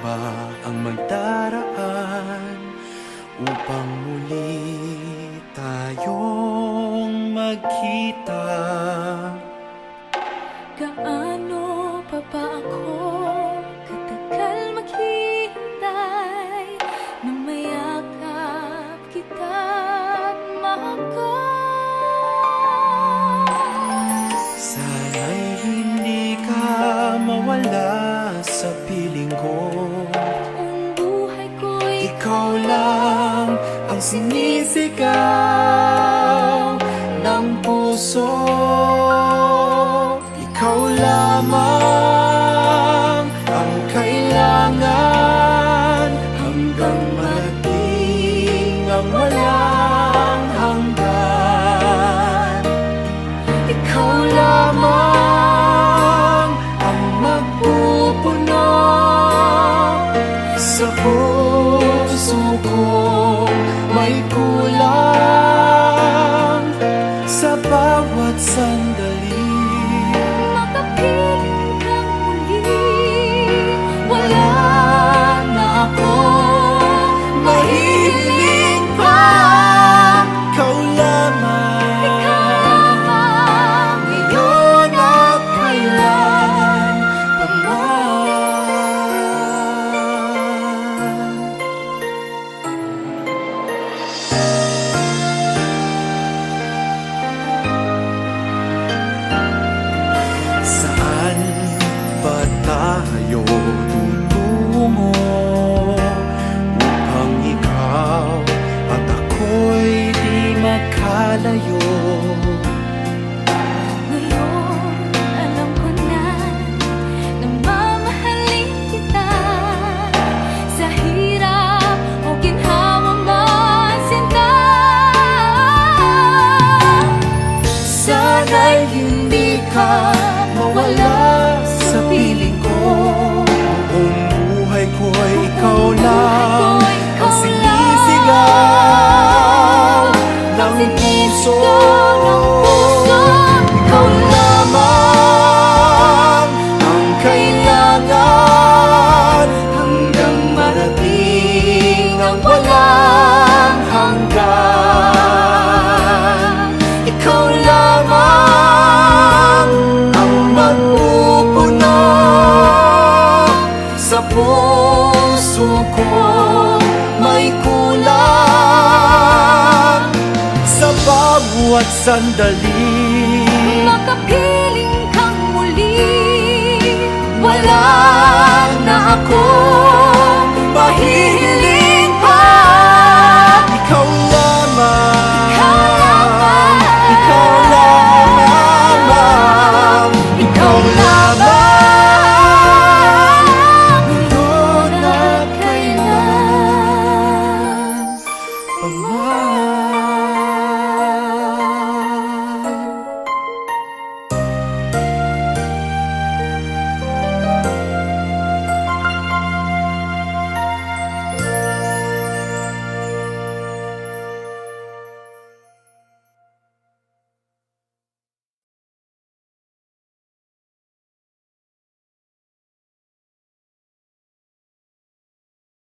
ba ang magdaraan upang muli tayong magkita? Gaano pa ba ako katagal maghihintay na mayakap kita at mahagap? mawala sa piling ko ikaw lang ang sinisigaw ng puso. Ikaw lamang What's under? ko may kulang. Sa bawat sandali Makapiling kang muli. Wala na ako.